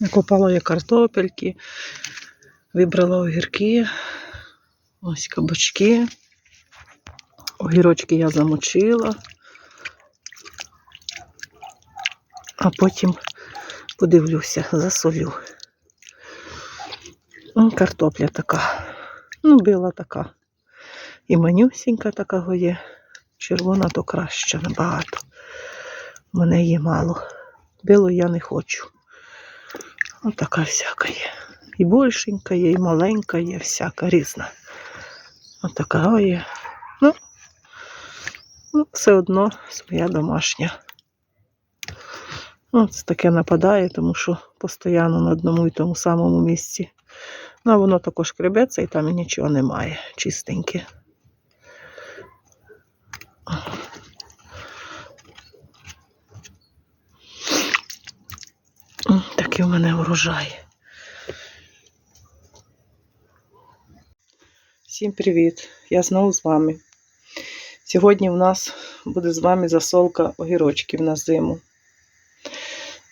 Накопала я картопельки, вибрала огірки, ось кабачки. Огірочки я замочила, а потім подивлюся, засолю. Картопля така. Ну, біла така. І манюсінька така є. Червона то краще набагато. Мене її мало. Білу я не хочу. Ось така всяка є. І більшенька є, і маленька є, всяка різна. Ось така є. Ну, ну, все одно своя домашня. Ну, це таке нападає, тому що постійно на одному і тому самому місці. Ну, а воно також кребеться і там і нічого немає. Чистеньке. Такий у мене урожай. Всім привіт! Я знову з вами. Сьогодні в нас буде з вами засолка огірочків на зиму.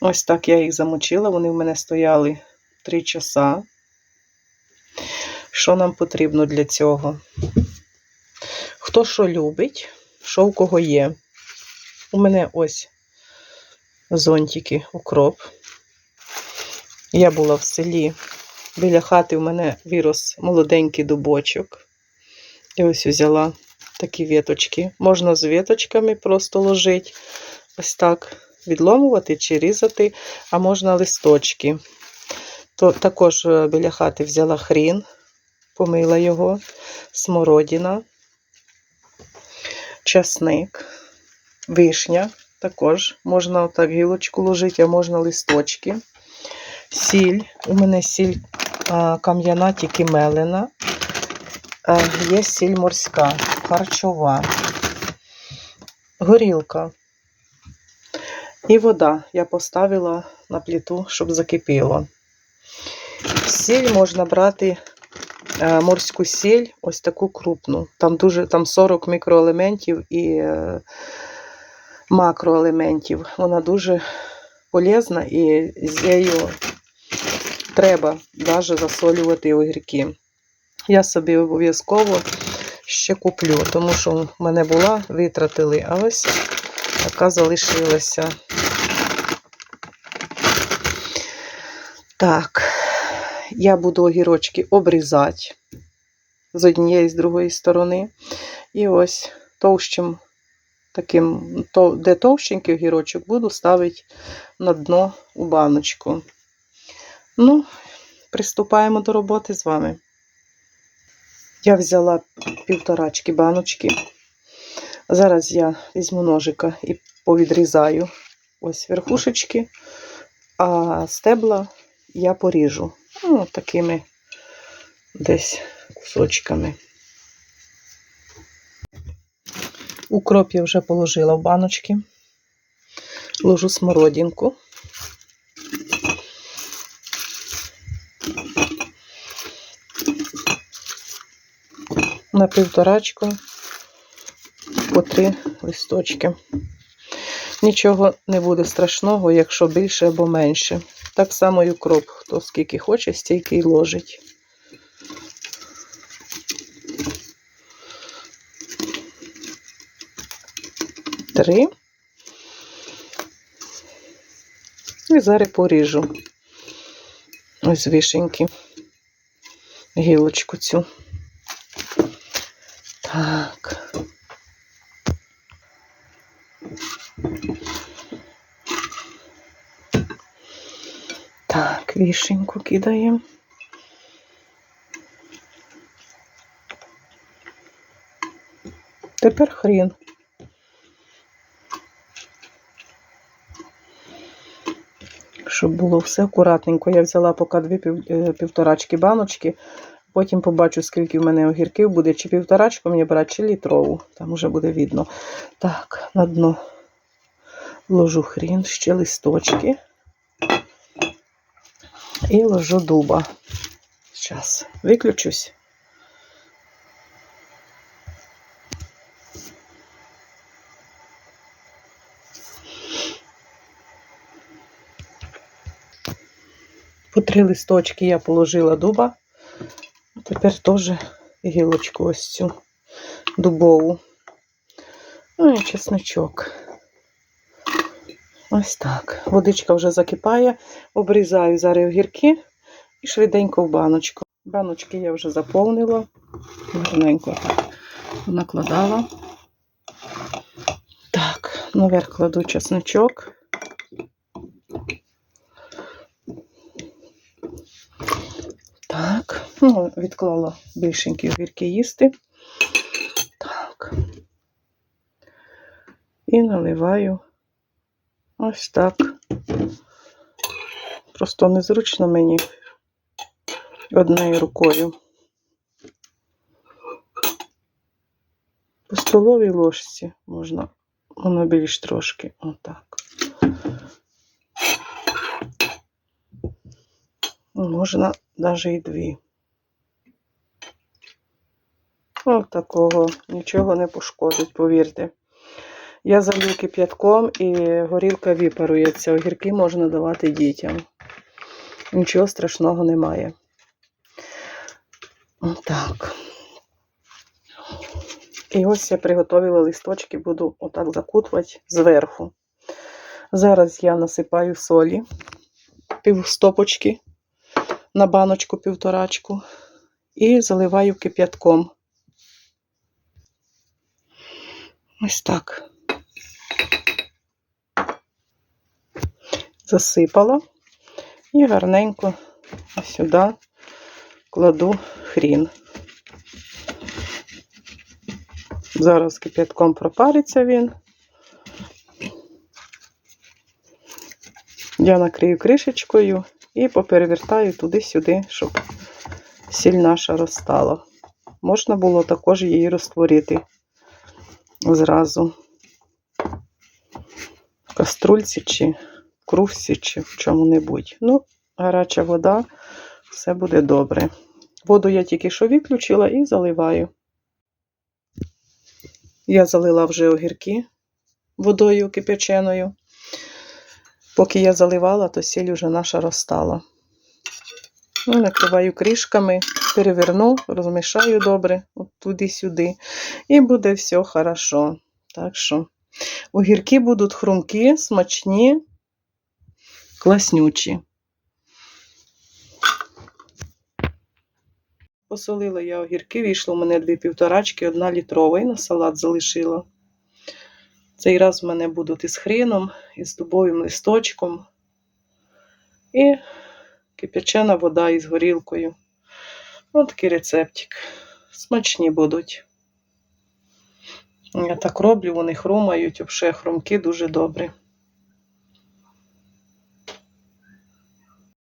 Ось так я їх замочила. Вони в мене стояли 3 часа. Що нам потрібно для цього? Хто що любить, що у кого є. У мене ось зонтики, укроп. Я була в селі. Біля хати у мене вирос молоденький дубочок. І ось взяла такі віточки. Можна з віточками просто ложити, ось так, відломувати чи різати, а можна листочки. То також е, біля хати взяла хрін, помила його, смородина, часник, вишня. Також можна отак гілочку ложити, а можна листочки. Сіль. У мене сіль кам'яна, тільки мелена. Є сіль морська, харчова, горілка. І вода я поставила на плиту, щоб закипіло. Сіль можна брати морську сіль, ось таку крупну. Там дуже там 40 мікроелементів і е, макроелементів. Вона дуже полезна і з нею треба навіть засолювати огірки. Я собі обов'язково ще куплю, тому що в мене була, витратили, а ось така залишилася. Так, я буду огірочки обрізати з однієї з другої сторони. І ось товщим таким, де товщенький огірочок, буду ставити на дно у баночку. Ну, приступаємо до роботи з вами. Я взяла півторачки баночки. Зараз я візьму ножика і повідрізаю ось верхушечки, а стебла я поріжу. Ну, такими десь кусочками. Укроп я вже положила в баночки. Ложу смородинку. На півторачку по три листочки. Нічого не буде страшного, якщо більше або менше. Так само і укроп. Хто скільки хоче, стільки й ложить. Три. І зараз поріжу. Ось вишеньки. Гілочку цю. Так. Так, вишеньку кидаємо. Тепер хрін. Щоб було все акуратненько. Я взяла поки дві е, півторачки баночки. Потім побачу, скільки в мене огірків буде, чи півторачку мені брати, чи літрову. Там вже буде видно. Так, на дно ложу хрін, ще листочки. І ложу дуба. Зараз виключусь. По три листочки я положила дуба. Тепер теж гілочку ось цю дубову. Ну і чесночок. Ось так. Водичка вже закипає. Обрізаю зараз огірки і швиденько в баночку. Баночки я вже заповнила. Гарненько так накладала. Так, наверх кладу чесночок. Так, ну, відклала більшенькі огірки їсти. Так. І наливаю ось так. Просто незручно мені однією рукою. По столовій ложці можна, воно більш трошки отак. Можна навіть і дві. Ось такого нічого не пошкодить, повірте. Я залью кип'ятком і горілка випарується. Огірки можна давати дітям. Нічого страшного немає. Отак. І ось я приготувала листочки, буду отак закутувати зверху. Зараз я насипаю солі, пів стопочки на баночку півторачку і заливаю кип'ятком. Ось так. Засипала і гарненько сюди кладу хрін. Зараз кип'ятком пропариться він. Я накрию кришечкою і поперевертаю туди-сюди, щоб сіль наша розстала. Можна було також її розтворити зразу в каструльці чи в кружці, чи в чому-небудь. Ну, гаряча вода, все буде добре. Воду я тільки що виключила і заливаю. Я залила вже огірки водою кипяченою. Поки я заливала, то сіль вже наша розстала. Ну, накриваю кришками, переверну, розмішаю добре, от туди-сюди. І буде все хорошо. Так що огірки будуть хрумкі, смачні, класнючі. Посолила я огірки, вийшло в мене дві півторачки, одна літрова і на салат залишила. Цей раз в мене будуть із хреном, із дубовим листочком і кипячена вода із горілкою. Ось такий рецептик. Смачні будуть. Я так роблю, вони хрумають, взагалі хрумки дуже добре.